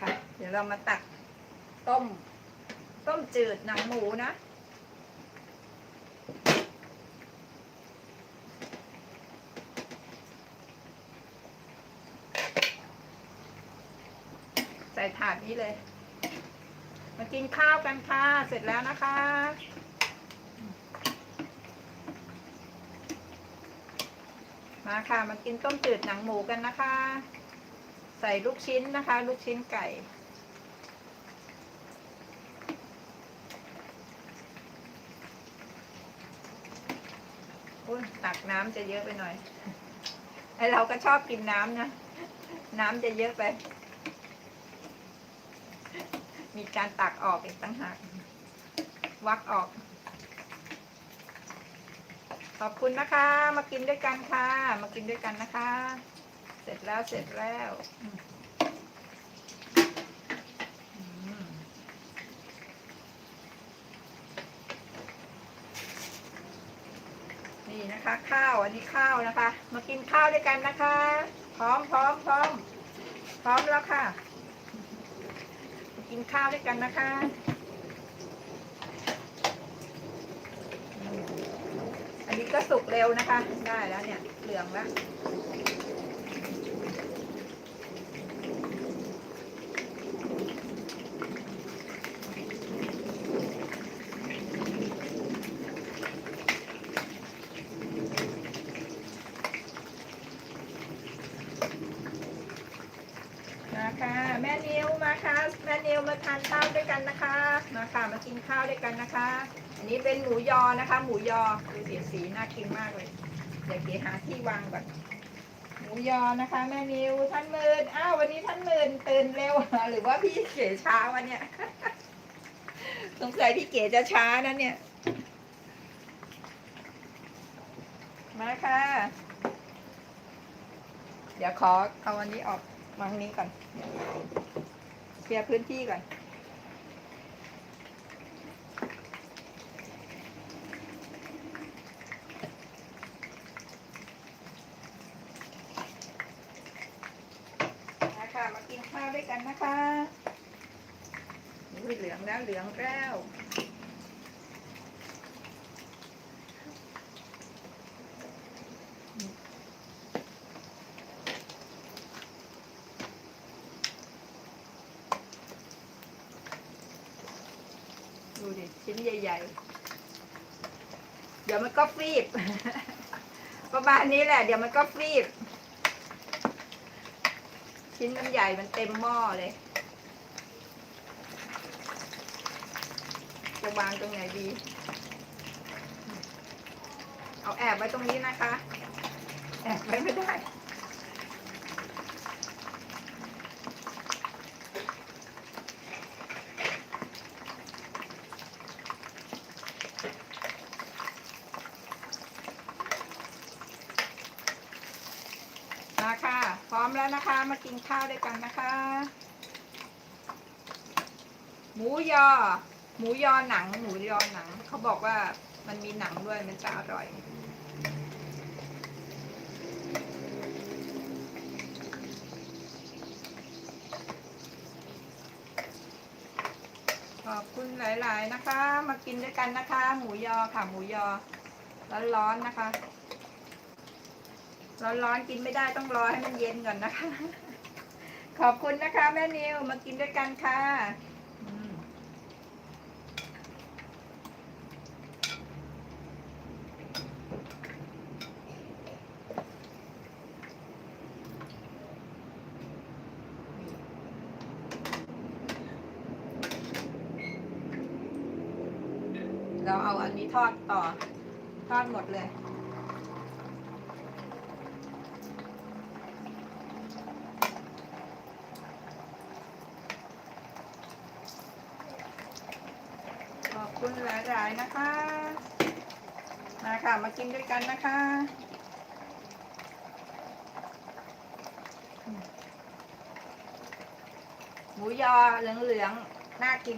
ค่ะเดี๋ยวเรามาตักต้ม ต้มจืดหนังหมูนะ ใส่ถาดนี้เลย มากินข้าวกันค่ะ เสร็จแล้วนะคะมาค่ะ มากินต้มจืดหนังหมูกันนะคะ ใส่ลูกชิ้นนะคะ ลูกชิ้นไก่ ตักน้ำจะเยอะไปหน่อย ไอเราก็ชอบกินน้ำนะ น้ำจะเยอะไป มีการตักออกอีกตั้งหาก วักออก ขอบคุณนะคะ มากินด้วยกันค่ะ มากินด้วยกันนะคะ ร็จแล้วเสร็จแล้วนี่นะคะ ข้าวอันนี้ข้าวนะคะ มากินข้าวด้วยกันนะคะ พร้อมพร้อมพร้อมพร้อมแล้วค่ะมากินข้าวด้วยกันนะคะอันนี้ก็สุกเร็วนะคะ ได้แล้วเนี่ยเหลืองแล้ว มาค่ะ แม่นิวมาค่ะ แม่นิวมาทานข้าวด้วยกันนะคะ มาค่ะ มากินข้าวด้วยกันนะคะ อันนี้เป็นหมูยอนะคะ หมูยอดูสีสีน่ากินมากเลย เดี๋ยวเก๋หาที่วางก่อนหมูยอนะคะ แม่นิวท่านหมื่นอ้าววันนี้ท่านหมื่นตื่นเร็ว หรือว่าพี่เก๋ช้าวันเนี้ยสงสัยพี่เก๋จะช้านะเนี่ย มาค่ะ เดี๋ยวขอเอาวันนี้ออก วางนี้ก่อนเคลียร์พื้นที่ก่อน นะคะมากินข้าวด้วยกันนะคะอุ๊ยเหลืองแล้วเหลืองแล้ว ดูดิชิ้นใหญ่ ๆ เดี๋ยวมันก็ฟีบ ประมาณนี้แหละ เดี๋ยวมันก็ฟีบ ชิ้นมันใหญ่มันเต็มหม้อเลย จะวางตรงไหนดี เอาแอบไว้ตรงนี้นะคะ แอบไว้ไม่ได้ พร้อมแล้วนะคะ มากินข้าวด้วยกันนะคะ หมูยอ หมูยอหนัง หมูยอหนัง เขาบอกว่ามันมีหนังด้วยมันจะอร่อยขอบคุณหลาย ๆ นะคะ มากินด้วยกันนะคะ หมูยอค่ะ หมูยอร้อนๆนะคะ ร้อนๆกินไม่ได้ต้องรอให้มันเย็นก่อนนะคะ ขอบคุณนะคะ แม่นิวมากินด้วยกันค่ะเราเอาอันนี้ทอดต่อ ทอดหมดเลย คุณหลายๆนะคะ มาค่ะ มากินด้วยกันนะคะ หมูยอเหลืองๆ น่ากิน